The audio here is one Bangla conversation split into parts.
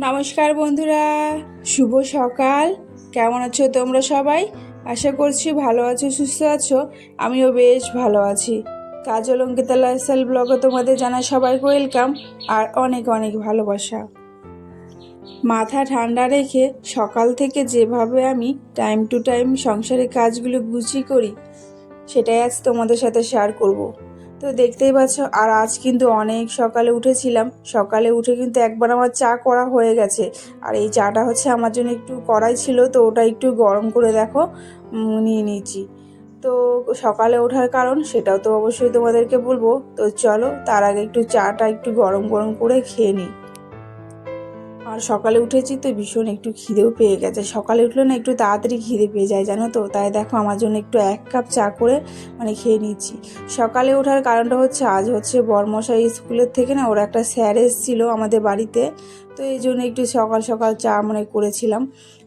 নমস্কার বন্ধুরা, শুভ সকাল। কেমন আছো তোমরা সবাই? আশা করছি ভালো আছো, সুস্থ আছো। আমিও বেশ ভালো আছি। কাজল অঙ্কিতা লাইফস্টাইল ব্লগে তোমাদের জানা সবাইকে ওয়েলকাম আর অনেক অনেক ভালোবাসা। মাথা ঠান্ডা রেখে সকাল থেকে যেভাবে আমি টাইম টু টাইম সংসারের কাজগুলো গুছিয়ে করি, সেটাই আজ তোমাদের সাথে শেয়ার করব। তো দেখতেই পাচ্ছ, আর আজ কিন্তু অনেক সকালে উঠেছিলাম। সকালে উঠে কিন্তু একবার আমার চা করা হয়ে গেছে। আর এই চাটা হচ্ছে আমার জন্য একটু কড়াই ছিল, তো ওটা একটু গরম করে দেখো নিয়ে নিয়েছি তো সকালে ওঠার কারণ সেটাও তো অবশ্যই তোমাদেরকে বলব। তো চলো, তার আগে একটু চাটা একটু গরম গরম করে খেয়ে নিই। আর সকালে উঠেছি তো ভীষণ একটু খিদেও পেয়ে গেছে। সকালে উঠলে না একটু তাড়াতাড়ি খিদে পেয়ে যায়, জানো তো? তাই দেখো আমার জন্য একটু এক কাপ চা করে মানে খেয়ে নিচ্ছি। সকালে ওঠার কারণটা হচ্ছে, আজ হচ্ছে বর্মশাই স্কুলের থেকে না ওরা একটা স্যার এসেছিল আমাদের বাড়িতে। তো এই জন্য একটু সকাল সকাল চা মানে করেছিলাম।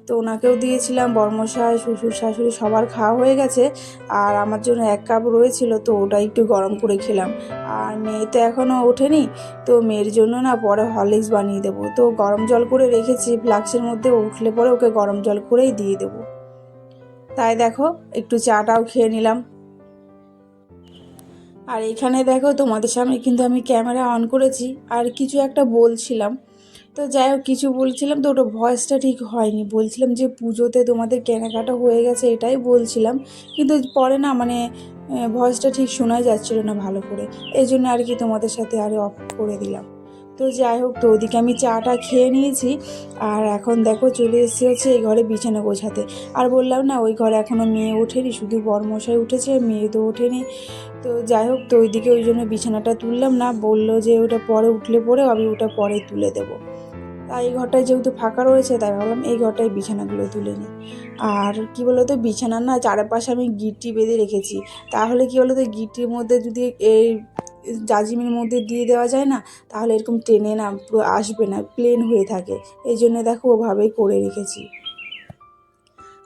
তো ওনাকেও দিয়েছিলাম, বর্মশাই, শ্বশুর শাশুড়ি, সবার খাওয়া হয়ে গেছে। আর আমার জন্য এক কাপ রয়েছিল, তো ওটা একটু গরম করে খেলাম। আর মেয়ে তো এখনও ওঠেনি, তো মেয়ের জন্য না পরে হরলিক্স বানিয়ে দেবো। তো গরম জল করে রেখেছি, ফ্লাক্সের মধ্যে উঠলে পরে ওকে গরম জল করেই দিয়ে দেবো। তাই দেখো, একটু চাটাও খেয়ে নিলাম। আর এখানে দেখো, তোমাদের সামনে কিন্তু আমি ক্যামেরা অন করেছি। আর কিছু একটা বলছিলাম। তো যাই হোক, কিছু বলছিলাম তো ওটা ভয়েসটা ঠিক হয়নি। বলছিলাম যে পুজোতে তোমাদের কেনাকাটা হয়ে গেছে এটাই বলছিলাম। কিন্তু পরে না মানে ভয়েসটা ঠিক শোনাই যাচ্ছিল না ভালো করে। এই জন্য আর কি তোমাদের সাথে আরে অফ করে দিলাম। তো যাই হোক, তো ওদিকে আমি চাটা খেয়ে নিয়েছি। আর এখন দেখো চলে এসেছি হচ্ছে এই ঘরে বিছানা গোছাতে। আর বললাম না, ওই ঘরে এখনও মেয়ে ওঠেনি, শুধু বরমশাই উঠেছে, মেয়ে তো ওঠেনি। তো যাই হোক, তো ওইদিকে ওই জন্য বিছানাটা তুললাম না, বলল যে ওটা পরে উঠলে পরে আমি ওটা পরে তুলে দেবো। তাই এই ঘরটায় যেহেতু ফাঁকা রয়েছে, তাই ভাবলাম এই ঘরটায় বিছানাগুলো তুলে নিই। আর কি বলতো বিছানা না চারপাশে আমি গিটটি বেঁধে রেখেছি। তাহলে কি বলতো, গিটটির মধ্যে যদি এই জাজিমের মধ্যে দিয়ে দেওয়া যায় না, তাহলে এরকম ট্রেনে না, পুরো আসবে না প্লেন হয়ে থাকে। এই জন্য দেখো ওভাবেই করে রেখেছি।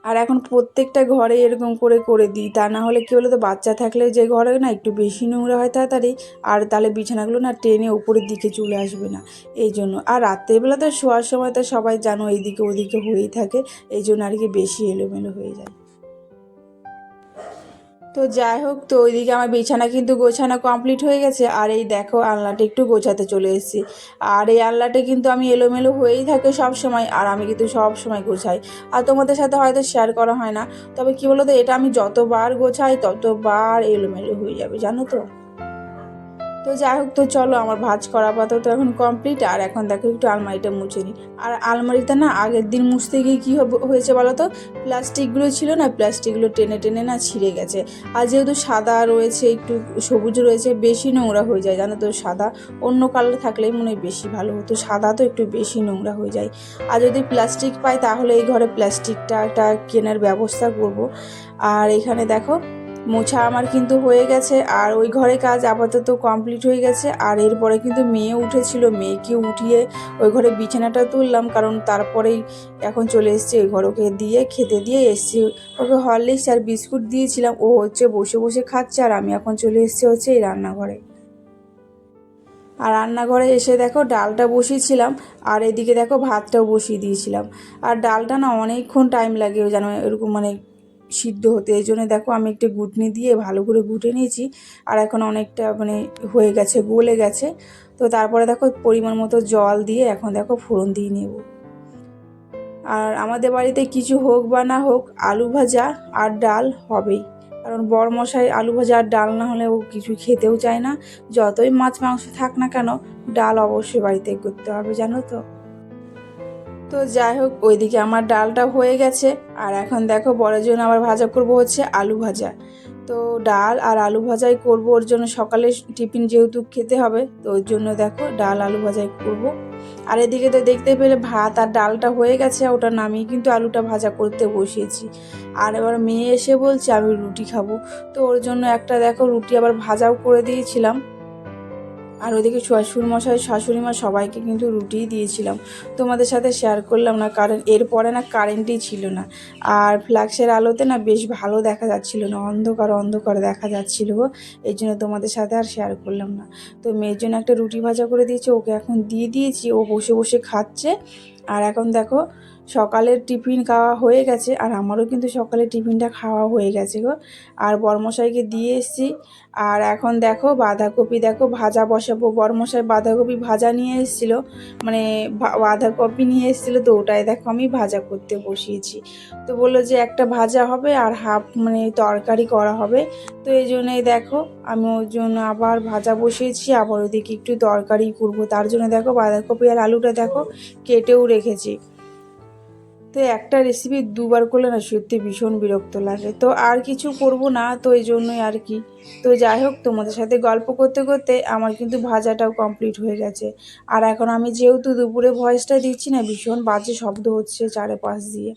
আর এখন প্রত্যেকটা ঘরে এরকম করে করে দিই। তা না হলে কী বলতো বাচ্চা থাকলে যে ঘরে না একটু বেশি নোংরা হয় তাড়াতাড়ি, আর তাহলে বিছানাগুলো না টেনে উপরের দিকে চলে আসবে না। এই জন্য। আর রাত্রেবেলা তো শোয়ার সময় তো সবাই জানো, এইদিকে ওদিকে হয়েই থাকে, এই জন্য আর কি বেশি এলোমেলো হয়ে যায়। তো যাই হোক, তো ওইদিকে আমার বিছানা কিন্তু গোছানো কমপ্লিট হয়ে গেছে। আর এই দেখো, আলনাটা একটু গোছাতে চলে এসেছি। আর এই আলনাটা কিন্তু আমি এলোমেলো হয়েই থাকে সব সময় আর আমি কিন্তু সব সময় গোছাই। আর তোমাদের সাথে হয়তো শেয়ার করা হয় না, তবে কি বলো তো এটা আমি যতবার গোছাই, ততবার এলোমেলো হয়ে যাবে, জানো তো? তো যাই হোক, তো চলো আমার ভাজ করা পাতা তো এখন কমপ্লিট আর এখন দেখো একটু আলমারিটা মুছে নিই। আর আলমারিতে না আগের দিন মুছতে গিয়ে কী হয়েছে বলো তো প্লাস্টিকগুলো ছিল না, প্লাস্টিকগুলো টেনে টেনে না ছিঁড়ে গেছে। আর যেহেতু সাদা রয়েছে, একটু সবুজ রয়েছে, বেশি নোংরা হয়ে যায়, জানো তো সাদা। অন্য কালার থাকলেই মনে হয় বেশি ভালো হতো, সাদা তো একটু বেশি নোংরা হয়ে যায়। আর যদি প্লাস্টিক পাই, তাহলে এই ঘরে প্লাস্টিকটা একটা কেনার ব্যবস্থা করব। আর এখানে দেখো মোছা আমার কিন্তু হয়ে গেছে, আর ওই ঘরে কাজ আপাতত কমপ্লিট হয়ে গেছে, আর এরপরে কিন্তু মেয়ে উঠেছিল, মেয়েকে উঠিয়ে ওই ঘরে বিছানাটা তুললাম, কারণ তারপরেই এখন চলে এসছে, ওই ঘর ওকে দিয়ে, খেতে দিয়ে এসছি, ওকে হরলিক্স আর বিস্কুট দিয়েছিলাম, ও হচ্ছে বসে বসে খাচ্ছে, আর আমি এখন চলে এসছি হচ্ছে এই রান্নাঘরে। আর রান্নাঘরে এসে দেখো ডালটা বসিয়েছিলাম, আর এদিকে দেখো ভাতটাও বসিয়ে দিয়েছিলাম, আর ডালটা না অনেকক্ষণ টাইম লাগে, যেন এরকম মানে সিদ্ধ হতে। এই জন্য দেখো আমি একটু গুটনি দিয়ে ভালো করে গুটে নিয়েছি। আর এখন অনেকটা মানে হয়ে গেছে, গলে গেছে। তো তারপরে দেখো পরিমাণ মতো জল দিয়ে এখন দেখো ফোড়ন দিয়ে নেব। আর আমাদের বাড়িতে কিছু হোক বা না হোক আলু ভাজা আর ডাল হবেই। কারণ বড় মশাই আলু ভাজা আর ডাল না হলে ও কিছু খেতেও চায় না। যতই মাছ মাংস থাক না কেন, ডাল অবশ্যই বাড়িতে করতে হবে, জানো তো? তো যাই হোক, ওইদিকে আমার ডালটা হয়ে গেছে। আর এখন দেখো, বড়ের জন্য আবার ভাজা করব হচ্ছে আলু ভাজা। তো ডাল আর আলু ভাজাই করব, ওর জন্য সকালে টিফিন যেহেতু খেতে হবে, তো ওর জন্য দেখো ডাল আলু ভাজাই করব। আর এদিকে তো দেখতে পেলে ভাত আর ডালটা হয়ে গেছে ওটা নামিয়ে কিন্তু আলুটা ভাজা করতে বসিয়েছি। আর এবার মেয়ে এসে বলছে, আমি রুটি খাব। তো ওর জন্য একটা দেখো রুটি আবার ভাজাও করে দিয়েছিলাম। আর ওদিকে শ্বশুর মশাই, শাশুড়ি মা সবাইকে কিন্তু রুটিই দিয়েছিলাম। তোমাদের সাথে শেয়ার করলাম না, কারণ এরপরে না কারেন্টই ছিল না। আর ফ্ল্যাক্সের আলোতে না বেশ ভালো দেখা যাচ্ছিল না, অন্ধকার অন্ধকার দেখা যাচ্ছিল এই জন্য তোমাদের সাথে আর শেয়ার করলাম না। তো মেয়ের জন্য একটা রুটি ভাজা করে দিয়েছি, ওকে এখন দিয়ে দিয়েছি। ও বসে বসে খাচ্ছে। আর এখন দেখো সকালের টিফিন খাওয়া হয়ে গেছে, আর আমারও কিন্তু সকালের টিফিনটা খাওয়া হয়ে গেছে গো। আর বর্মশাইকে দিয়ে এসেছি। আর এখন দেখো বাঁধাকপি, দেখো ভাজা বসাবো। বর্মশাই বাঁধাকপি ভাজা নিয়ে এসেছিল মানে বাঁধাকপি নিয়ে এসেছিল তো ওটাই দেখো আমি ভাজা করতে বসিয়েছি। তো বলল যে একটা ভাজা হবে আর হাফ মানে তরকারি করা হবে। তো এই জন্যই দেখো আমি ওর জন্য আবার ভাজা বসিয়েছি, আবার ওদিকে একটু তরকারি করব। তার জন্য দেখো বাঁধাকপি আর আলুটা দেখো কেটেও রেখেছি। তো একটা রেসিপি দুবার করলে না সত্যি ভীষণ বিরক্ত লাগে। তো আর কিছু করব না, তো এই জন্যই আর কি। তো যাই হোক, তোমাদের সাথে গল্প করতে করতে আমার কিন্তু ভাজাটাও কমপ্লিট হয়ে গেছে। আর এখন আমি যেহেতু দুপুরে ভয়েসটা দিচ্ছি না, ভীষণ বাজে শব্দ হচ্ছে চারপাশ দিয়ে।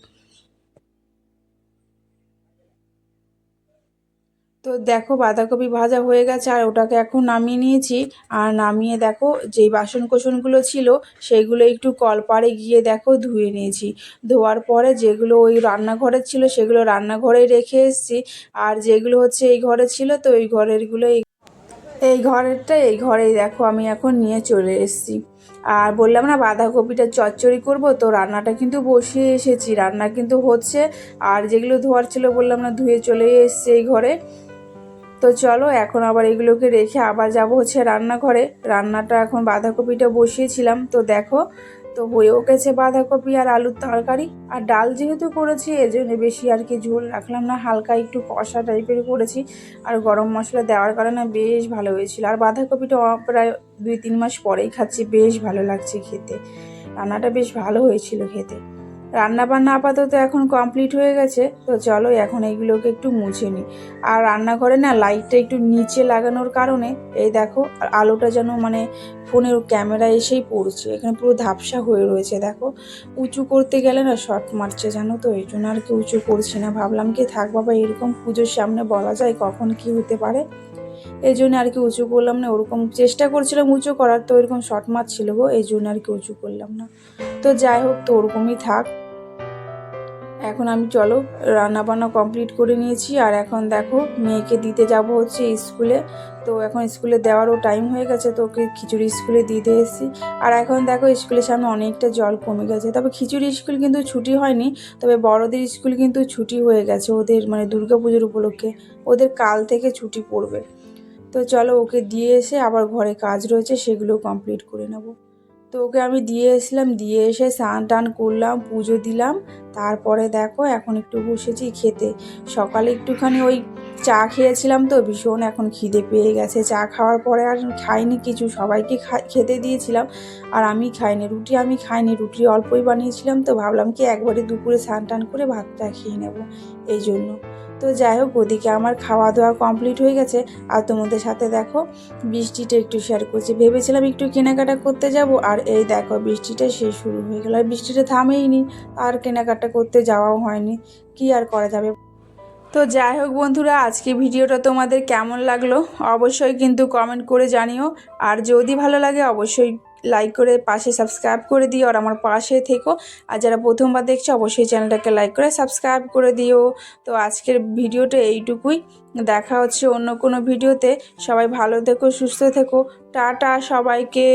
তো দেখো বাঁধাকপি ভাজা হয়ে গেছে আর ওটাকে এখন নামিয়ে নিয়েছি। আর নামিয়ে দেখো যেই বাসন কোসনগুলো ছিল সেইগুলো একটু কলপাড়ে গিয়ে দেখো ধুয়ে নিয়েছি। ধোয়ার পরে যেগুলো ওই রান্নাঘরের ছিল সেগুলো রান্নাঘরেই রেখে এসেছি। আর যেগুলো হচ্ছে এই ঘরে ছিল তো এই ঘরেরগুলো এই ঘরেরটা এই ঘরেই দেখো আমি এখন নিয়ে চলে এসেছি। আর বললাম না বাঁধাকপিটা চচ্চড়ি করব তো রান্নাটা কিন্তু বসিয়ে এসেছি, রান্না কিন্তু হচ্ছে। আর যেগুলো ধোয়ার ছিল বললাম না ধুয়ে চলে এসেছি এই ঘরে। তো চলো, এখন আবার এগুলোকে রেখে আবার যাব হচ্ছে রান্নাঘরে। রান্নাটা এখন বাঁধাকপিটা বসিয়েছিলাম। তো দেখো, তো হয়েও গেছে বাঁধাকপি আর আলুর তরকারি। আর ডাল যেহেতু করেছি এই জন্য বেশি আর কি ঝোল রাখলাম না। হালকা একটু কষা টাইপের করেছি। আর গরম মশলা দেওয়ার কারণে বেশ ভালো হয়েছিল। আর বাঁধাকপিটা প্রায় দুই তিন মাস পরেই খাচ্ছি, বেশ ভালো লাগছে খেতে। রান্নাটা বেশ ভালো হয়েছিল খেতে। রান্না বান্না আপাতত এখন কমপ্লিট হয়ে গেছে, তো চলো এখন এইগুলোকে একটু মুছে নিই। আর রান্নাঘরে না লাইটটা একটু নিচে লাগানোর কারণে, এই দেখো আলোটা যেন মানে ফোনের ক্যামেরা এসেই পড়ছে, এখানে পুরো ধাপসা হয়ে রয়েছে, দেখো। উঁচু করতে গেলে না শর্ট মারছে জানো তো, এই জন্য আর কি উঁচু করছি না। ভাবলাম কি থাক বাবা, এরকম পুজোর সামনে বলা যায় কখন কি হতে পারে। এই জন্য আর কি উঁচু করলাম না, ওরকম চেষ্টা করছিলাম উঁচু করার, তো এরকম শর্ট মারছিল গো, এই জন্য আর কি উঁচু করলাম না। তো যাই হোক, তো ওরকমই থাক। এখন আমি, চলো রান্না বান্না কমপ্লিট করে নিয়েছি। আর এখন দেখো, মেয়েকে দিতে যাব হচ্ছে স্কুলে। তো এখন স্কুলে দেওয়ারও টাইম হয়ে গেছে, তো ওকে খিচুড়ি স্কুলে দিতে এসেছি। আর এখন দেখো, স্কুলের সামনে অনেকটা জল কমে গেছে। তবে খিচুড়ি স্কুল কিন্তু ছুটি হয়নি, তবে বড়দের স্কুল কিন্তু ছুটি হয়ে গেছে ওদের মানে দুর্গাপুজোর উপলক্ষে। ওদের কাল থেকে ছুটি পড়বে। তো চলো, ওকে দিয়ে এসে আবার ঘরে কাজ রয়েছে, সেগুলো কমপ্লিট করে নেব। তো ওকে আমি দিয়ে এসলাম দিয়ে এসে স্নান টান করলাম, পুজো দিলাম। তারপরে দেখো এখন একটু বসেছি খেতে। সকালে একটুখানি ওই চা খেয়েছিলাম তো, ভীষণ এখন খিদে পেয়ে গেছে। চা খাওয়ার পরে আর খাইনি কিছু, সবাইকে খেতে দিয়েছিলাম। আর আমি খাইনি, রুটি আমি খাইনি, রুটি অল্পই বানিয়েছিলাম তো, ভাবলাম কি একবারে দুপুরে স্নান টান করে ভাতটা খেয়ে নেব। এই জন্য। তো যাই হোক, ওদিকে আমার খাওয়া দাওয়া কমপ্লিট হয়ে গেছে। আর তোমাদের সাথে দেখো, বৃষ্টিটা একটু শেয়ার করছি। ভেবেছিলাম একটু কেনাকাটা করতে যাব, আর এই দেখো, বৃষ্টিটা শেষ শুরু হয়ে গেল। আর বৃষ্টিটা থামেইনি, আর কেনাকাটা করতে যাওয়াও হয়নি। কি আর করা যাবে? তো যাই হোক বন্ধুরা, আজকে ভিডিওটা তোমাদের কেমন লাগল? অবশ্যই কিন্তু কমেন্ট করে জানিও। আর যদি ভালো লাগে, অবশ্যই লাইক করে পাশে সাবস্ক্রাইব করে দিও আর আমার পাশে থেকো। আর যারা প্রথমবার দেখছ, অবশ্যই চ্যানেলটাকে লাইক করে সাবস্ক্রাইব করে দিও। তো আজকের ভিডিওটা এইটুকুই। দেখা হচ্ছে অন্য কোনো ভিডিওতে। সবাই ভালো থেকো, সুস্থ থেকো। টাটা সবাইকে।